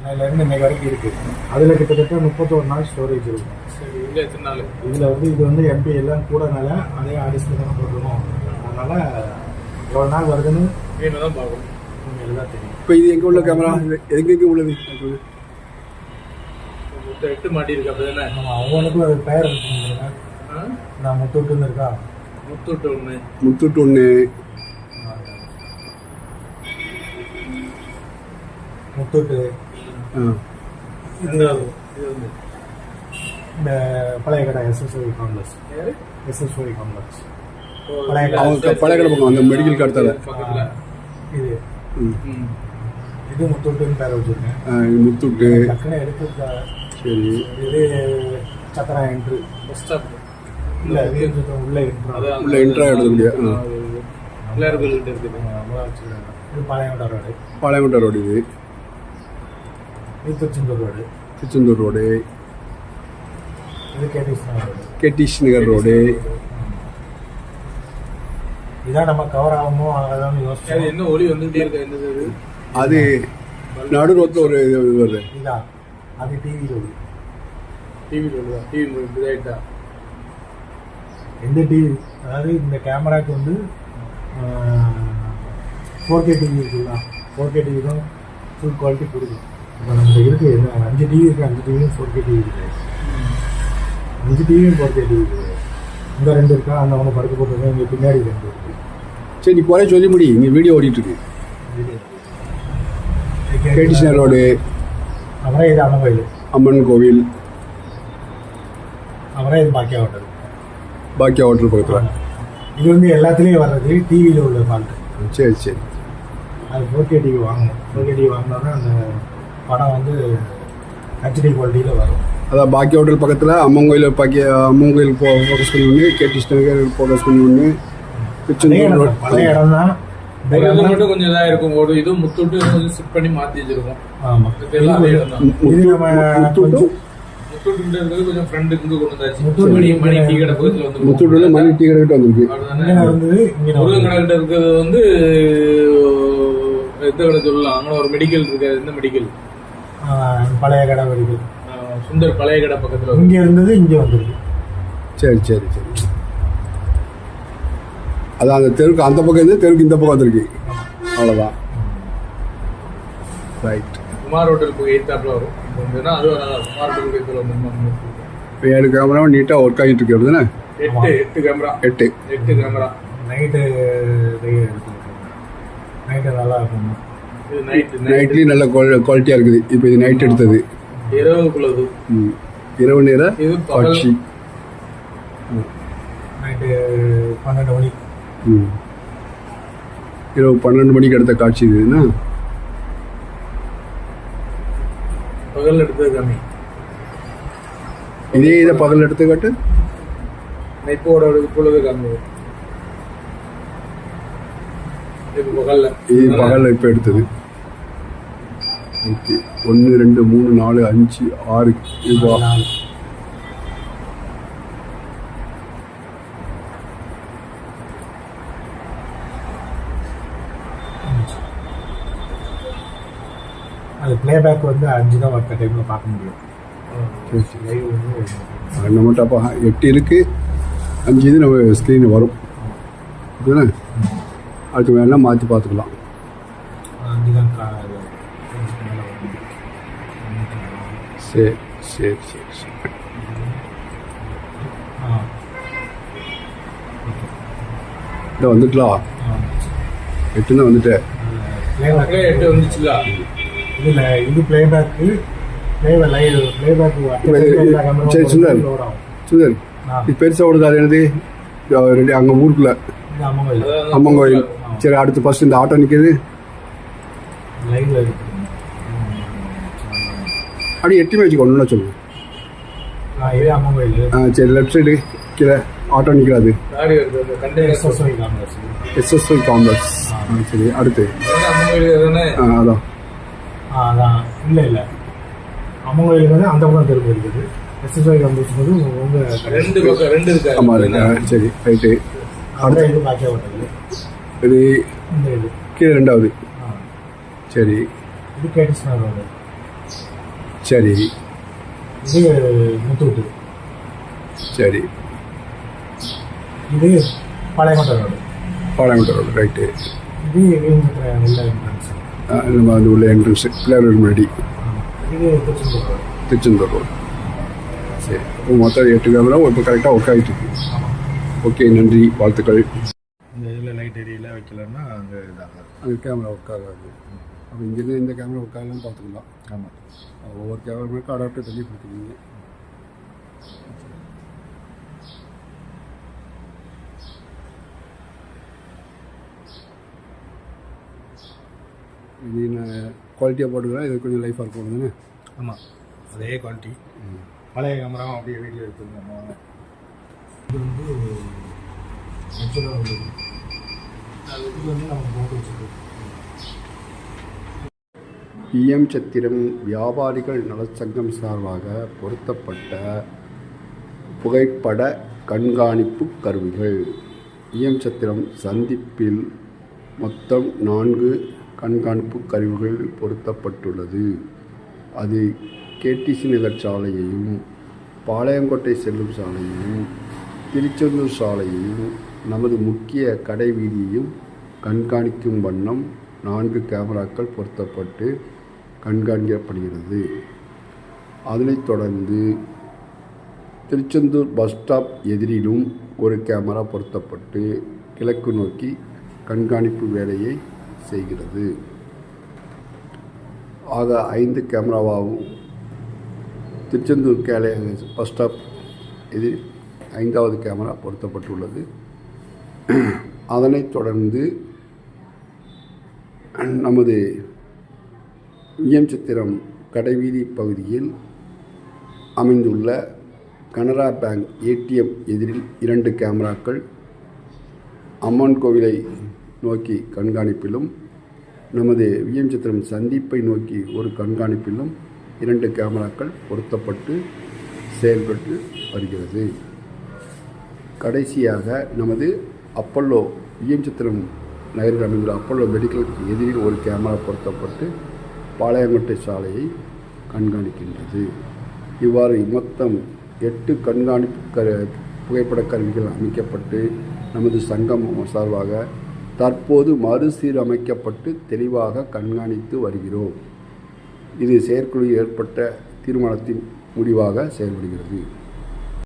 அன்னையிலேருந்து இன்னைக்கு வரைக்கும் இருக்கு. அதில் கிட்டத்தட்ட முப்பத்தோரு நாள் ஸ்டோரேஜ் இருக்கும். சரி இதில் எத்தனை நாள்? இதில் வந்து இது வந்து எம்பி எல்லாம் கூடனால அதே ஆடிஸ்க்கு தானே போட்டுருக்கோம். அதனால எவ்வளோ நாள் வருதுன்னு மீன் தான் பார்க்கணும். உங்களுக்கு தான் தெரியும். இப்போ இது எங்கே உள்ள கேமரா எங்கே எங்கே உள்ளது? மொத்தம் எட்டு மாட்டி இருக்கு அப்படி தானே? நம்ம அவங்களுக்கும் அது பெயர் இருக்குங்க? நான் முத்தூட்டுன்னு இருக்கா? முத்தூட்டு ஒன்று முத்தூட்டு ஒன்று முத்தூட்டு. இது வந்து இந்த பழைய கடை எஸ்எஸ்ஓவி காம்ப்ளெக்ஸ்? எஸ்எஸ்ஓவி காம்ப்ளெக்ஸ் அவங்க பழைய கடை. பக்கம், அந்த தர. பக்கத்துல. இது. ம். ம். இது முத்தூட்டுன்னு பேர் வச்சுருக்கேன். முத்தூட்டு. டக்குன்னு எடுத்து சரி. இது சத்திரா என்ட்ரு பஸ் ஸ்டாப் இல்லை உள்ளே என்ட்ரு அதான் உள்ள ஆ எடுக்க முடியாது. பிள்ளையார் இருக்குது. இது பாளையங்கோட்டை ரோடு பாளையங்கோட்டை ரோடு இது. இது திருச்செந்தூர் ரோடு. திருச்செந்தூர் ரோடு. இது கேடிஸ்தான் ரோடு. கேடிஷ் நகர் ரோடு. இதான் நம்ம கவர் ஆகுமோ அதான் அது யோசிச்சோம் என்ன ஒளி வந்துகிட்டே இருக்கு? என்னது அது? நடு ரோட்டில் ஒரு இது வருது இதான் அது டிவி ரோடு டிவி சொல்லுதா டிவி இதாயிட்டா? எந்த டிவி அதாவது இந்த கேமராக்கு வந்து ஃபோர் கே டிவி இருக்குல்ல ஃபோர் கே டிவி தான் ஃபுல் குவாலிட்டி கொடுக்கும். இப்போ நம்ம இருக்கு என்ன அஞ்சு டிவி இருக்கு அஞ்சு டிவியும் ஃபோர் கே டிவி இருக்கு. அஞ்சு டிவியும் ஃபோர் கே டிவி இருக்கு. இந்த ரெண்டு இருக்கா? அந்த ஒன்று படுக்க போட்டுருக்கோம் இங்கே பின்னாடி ரெண்டு இருக்கு. சரி நீ குறைய சொல்லி முடி. இங்கே வீடியோ ஓடிட்டு இருக்கு. கேடிஷ் நகர் ரோடு அப்புறம் இது அம்மன் கோயில். அம்மன் கோவில். அப்புறம் இது பாக்கியா ஹோட்டல். பாக்கியா ஹோட்டல் பக்கத்தில். இது வந்து எல்லாத்துலேயும் வர்றது டிவியில் உள்ள ஃபால்ட்டு சரி சரி. அது ஃபோர் கே டிவி வாங்கணும். ஃபோர் கே டிவி வாங்கினோன்னா அந்த படம் வந்து ஹெச்டி குவாலிட்டியில் வரும். அதான் பாக்கிய ஹோட்டல் பக்கத்தில் அம்மன் கோயில் பாக்கிய அம்மன் கோயில் போ ஃபோக்கஸ் பண்ணி ஒன்று கேடிஷ் நகர் ஃபோக்கஸ் பண்ணி ஒன்று பழைய திருச்செந்தூர் இடம் ரோடு பழைய இடம் தான். இந்த மட்டும் கொஞ்சம் இதா இருக்கும் ஒரு இது முத்தூட்டு கொஞ்சம் செட் பண்ணி மாத்தி வச்சிருக்கோம் ஆமா. இதெல்லாம் இடம் தான். இது நம்ம முத்தூட்டு? கொஞ்சம் முத்தூட்டு மணி மணி டீ கடை வந்திருக்கு. இங்கே இருந்தது இங்கே முருகன் இருக்கிறது வந்து எந்த கடை சொல்லலாம் அங்கே ஒரு மெடிக்கல் இருக்கு அது எந்த மெடிக்கல் பழைய கடை வரைக்கும் சுந்தர் பழைய கடை பக்கத்துல இங்கே இருந்தது இங்கே வந்துருக்கு சரி சரி சரி. அதான் அந்த தெருக்கு அந்த பக்கம் இருந்து தெருக்கு இந்த பக்கம் வந்திருக்கு. அவ்வளோதான் ரைட் குமார் ஹோட்டல் போய் எயித்தாப்ல வரும். இப்போ வந்துன்னா அது வராது குமார் ஹோட்டல் எயித்துல வந்து இப்போ ஏழு கேமராவும் நீட்டாக ஒர்க் ஆகிட்டு இருக்கு அப்படிதானே? எட்டு எட்டு கேமரா எட்டு. எட்டு கேமரா நைட்டு நைட்டு நல்லா இருக்கும். நைட்லேயும் நல்ல குவாலிட்டியாக இருக்குது. இப்போ இது நைட் எடுத்தது. இரவுக்குள்ளது ம். இரவு நேர காட்சி. நைட்டு பன்னெண்டு மணி. ம். இரவு பன்னெண்டு மணிக்கு எடுத்த காட்சி இதுன்னா பகல் எடுத்தது கம்மி. இதே இதை பகல் எடுத்து காட்டு. நைட்டோட இப்பொழுது கம்மி. இது பகல்ல. இப்போ எடுத்தது. ஓகே ஒன்று ரெண்டு மூணு நாலு அஞ்சு ஆறு இதுவா? நாலு. அது பிளேபேக் வந்து அஞ்சு தான் ஒர்க் டைமில் பார்க்க முடியும். அது மட்டும் அப்போ எட்டு இருக்கு. அஞ்சு இது நம்ம ஸ்க்ரீன் வரும். அப்படிதானே அதுக்கு வேணா மாற்றி பார்த்துக்கலாம். சரி சரி சரி சரி ஆ இதை வந்துக்கலாம் எட்டுன்னு வந்துட்டேன் எட்டு வந்துச்சுல. இதில் இது பிளேபேக்கு சரி, சுந்தர். இது பெருசாக ஓடுது அது என்னது ரெடி அங்கே ஊருக்குள்ள அம்மன் கோயில் சரி அடுத்து ஃபர்ஸ்ட் இந்த ஆட்டோ நிற்கிது லைவ்ல இருக்கு. அப்படியே எட்டுமே வச்சுக்கோ ஒன்றும் சொல்லுங்க ஆ சரி லெஃப்ட் சைடு கீழே ஆட்டோ நிற்கிறாது எஸ்எஸ்ஒய் காங்கிரஸ் ஆ. சரி அடுத்து. அம்மன் கோயில் தானே? ஆ அதான் ஆ அதான் இல்லை இல்லை. அம்மன் கோயில் வந்து அந்த பக்கம் திரும்ப இருக்குது. எஸ்எஸ்ஒய் காங்கிரஸ் வந்து உங்க ரெண்டு பக்கம் ரெண்டு இருக்கு. ஆமாம் சரி ரைட்டு அடுத்த ஹோட்டல் இது கீழே ரெண்டாவது. சரி. சரி. இது முத்தூட்டு. சரி. இது ரோடு. Palayamkottai road right. இது நம்ம அது உள்ள என்ட்ரன்ஸ் பிள்ளையார் முன்னாடி. திருச்செந்தூர் ரோடு. சரி. மொத்தம் எட்டு கேமரா இப்போ கரெக்டாக ஒர்க் ஆகிட்டு இருக்கு. ஓகே நன்றி வாழ்த்துக்கள். இந்த இதில் லைட் எரியல வைக்கலன்னா அங்கே இதாகாது. அந்த கேமரா ஒர்க் ஆகாது. அப்போ இங்கேருந்து இந்த கேமரா ஒர்க் ஆகலாம்னு பார்த்துக்கலாம். ஆமாம் ஒவ்வொரு கேமராவுக்கும் அடாப்டர் தள்ளி கொடுத்துருவீங்க. இது நான் குவாலிட்டியாக போட்டுக்கிறேன் இது கொஞ்சம் லைஃபாக இருக்கணும் தானே? ஆமாம் அதே குவாலிட்டி பழைய கேமரா அப்படியே வீடியோ எடுத்துருந்தோம் இது வந்து ஆக்சுவலாக இஎம் போட்டு வச்சுருக்கோம் சத்திரம் வியாபாரிகள் நலச்சங்கம் சார்பாக பொருத்தப்பட்ட புகைப்பட கண்காணிப்பு கருவிகள். இஎம் சத்திரம் சந்திப்பில் மொத்தம் நான்கு கண்காணிப்பு கருவிகள் பொருத்தப்பட்டுள்ளது. அது கேடிசி நகர் சாலையையும் பாளையங்கோட்டை செல்லும் சாலையையும் திருச்செந்தூர் சாலையையும் நமது முக்கிய கடை வீதியையும் கண்காணிக்கும் வண்ணம் நான்கு கேமராக்கள் பொருத்தப்பட்டு கண்காணிக்கப்படுகிறது. அதனைத் தொடர்ந்து திருச்செந்தூர் பஸ் ஸ்டாப் எதிரிலும் ஒரு கேமரா பொருத்தப்பட்டு கிழக்கு நோக்கி கண்காணிப்பு வேலையை செய்கிறது. ஆக ஐந்து கேமராவாகவும் திருச்செந்தூர் கேலே பஸ் ஸ்டாப் எதிர் ஐந்தாவது கேமரா பொருத்தப்பட்டுள்ளது. அதனைத் தொடர்ந்து நமது விஎம் சித்திரம் கடைவீதி பகுதியில் அமைந்துள்ள கனரா பேங்க் ஏடிஎம் எதிரில் இரண்டு கேமராக்கள் அம்மன் கோவிலை நோக்கி கண்காணிப்பிலும் நமது விஎம் சித்திரம் சந்திப்பை நோக்கி ஒரு கண்காணிப்பிலும் இரண்டு கேமராக்கள் பொருத்தப்பட்டு செயல்பட்டு வருகிறது. கடைசியாக நமது அப்பல்லோ விஎம் நகரில் அமைந்துள்ள அப்பல்லோ மெடிக்கலுக்கு எதிரில் ஒரு கேமரா பொருத்தப்பட்டு பாளையங்கோட்டை சாலையை கண்காணிக்கின்றது. இவ்வாறு மொத்தம் எட்டு கண்காணிப்பு க புகைப்பட கருவிகள் அமைக்கப்பட்டு நமது சங்கம் சார்பாக தற்போது மறுசீரமைக்கப்பட்டு தெளிவாக கண்காணித்து வருகிறோம். இது செயற்குழு ஏற்பட்ட தீர்மானத்தின் முடிவாக செயல்படுகிறது.